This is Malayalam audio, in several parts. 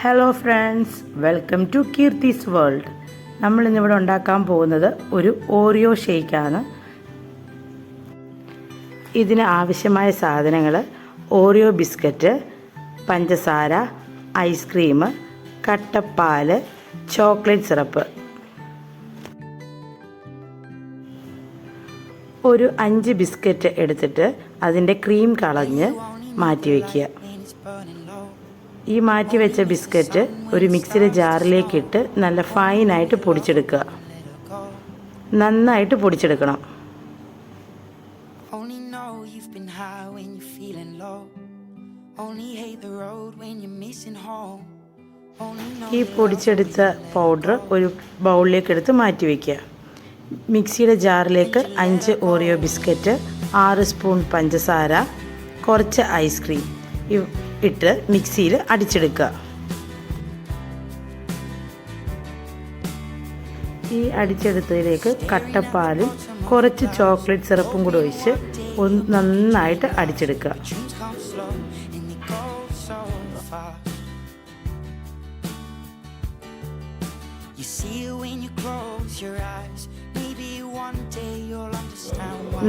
Hello friends welcome to Keerthi's world നമ്മൾ ഇന്നിവിടെ ഉണ്ടാക്കാൻ പോകുന്നത് ഒരു ഓറിയോ ഷേക്കാണ് ഇതിന് ആവശ്യമായ സാധനങ്ങൾ ഓറിയോ ബിസ്ക്കറ്റ് പഞ്ചസാര ഐസ്ക്രീം കട്ടപ്പാൽ ചോക്ലേറ്റ് സിറപ്പ് ഒരു അഞ്ച് ബിസ്ക്കറ്റ് എടുത്തിട്ട് അതിന്റെ ക്രീം കളഞ്ഞ് മാറ്റി വയ്ക്കുക. ഈ മാറ്റി വെച്ച ബിസ്ക്കറ്റ് ഒരു മിക്സിയുടെ ജാറിലേക്ക് ഇട്ട് നല്ല ഫൈനായിട്ട് പൊടിച്ചെടുക്കുക. നന്നായിട്ട് പൊടിച്ചെടുക്കണം. ഈ പൊടിച്ചെടുത്ത പൗഡർ ഒരു ബൗളിലേക്ക് എടുത്ത് മാറ്റി വയ്ക്കുക മിക്സിയുടെ ജാറിലേക്ക് അഞ്ച് ഓറിയോ ബിസ്ക്കറ്റ് ആറ് സ്പൂൺ പഞ്ചസാര കുറച്ച് ഐസ്ക്രീം. ഇട്ട് മിക്സിയിൽ അടിച്ചെടുക്കുക ഈ അടിച്ചെടുത്തതിലേക്ക് കട്ടപ്പാലും കുറച്ച് ചോക്ലേറ്റ് സിറപ്പും കൂടി ഒഴിച്ച് ഒന്ന് നന്നായിട്ട് അടിച്ചെടുക്കുക.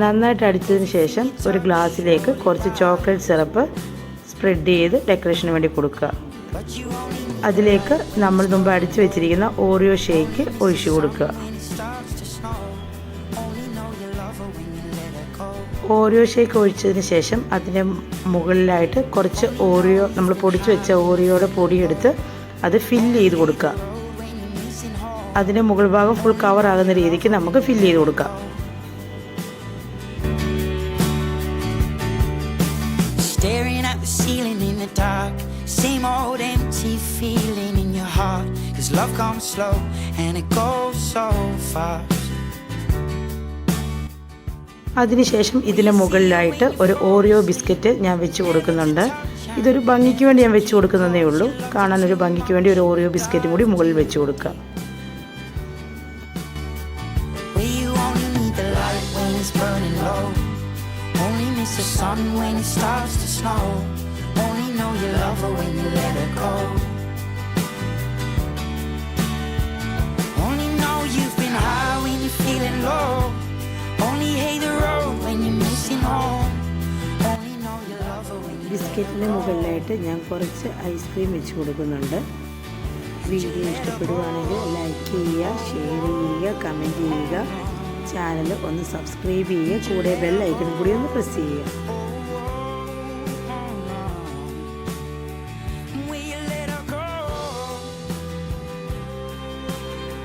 നന്നായിട്ട് അടിച്ചതിന് ശേഷം ഒരു ഗ്ലാസ്സിലേക്ക് കുറച്ച് ചോക്ലേറ്റ് സിറപ്പ് സ്പ്രെഡ് ചെയ്ത് ഡെക്കറേഷന് വേണ്ടി കൊടുക്കുക അതിലേക്ക് നമ്മൾ മുമ്പ് അടിച്ചു വെച്ചിരിക്കുന്ന ഓറിയോ ഷേക്ക് ഒഴിച്ചു കൊടുക്കുക. ഓറിയോ ഷേക്ക് ഒഴിച്ചതിന് ശേഷം അതിന്റെ മുകളിലായിട്ട് കുറച്ച് ഓറിയോ നമ്മൾ പൊടിച്ചു വെച്ച ഓറിയോയുടെ പൊടിയെടുത്ത് അത് ഫില്ല് ചെയ്ത് കൊടുക്കുക. അതിന്റെ മുകൾ ഭാഗം ഫുൾ കവർ ആകുന്ന രീതിക്ക് നമുക്ക് ഫില്ല് ചെയ്ത് കൊടുക്കാം Staring at the ceiling in the dark. Same old empty feeling in your heart. Cause love comes slow and it goes so fast. അതിനുശേഷം ഇതിന് മുകളിലായിട്ട് ഒരു ഓറിയോ ബിസ്ക്കറ്റ് ഞാൻ വെച്ച് കൊടുക്കുന്നുണ്ട് ഇതൊരു ഭംഗിക്ക് വേണ്ടി ഞാൻ വെച്ച് കൊടുക്കുന്നതേ ഉള്ളൂ കാണാൻ ഒരു ഭംഗിക്ക് വേണ്ടി ഒരു ഓറിയോ ബിസ്ക്കറ്റ് കൂടി മുകളിൽ വെച്ച് കൊടുക്കുക burning you miss the sun when it starts to snow. Only know you love her when you let her go. Only know you've been high when you're feeling low. Only hate the road when you're missing home. ബിസ്ക്കറ്റിന് മുകളിലായിട്ട് ഞാൻ കുറച്ച് ഐസ്ക്രീം വെച്ച് കൊടുക്കുന്നുണ്ട് വീഡിയോ ഇഷ്ടപ്പെടുകയാണെങ്കിൽ ലൈക്ക് ചെയ്യുക ഷെയർ ചെയ്യുക കമന്റ് ചെയ്യുക ചാനൽ ഒന്ന് സബ്സ്ക്രൈബ് ചെയ്യുക കൂടെ ബെൽ ഐക്കൺ കൂടി ഒന്ന് പ്രസ് ചെയ്യുക.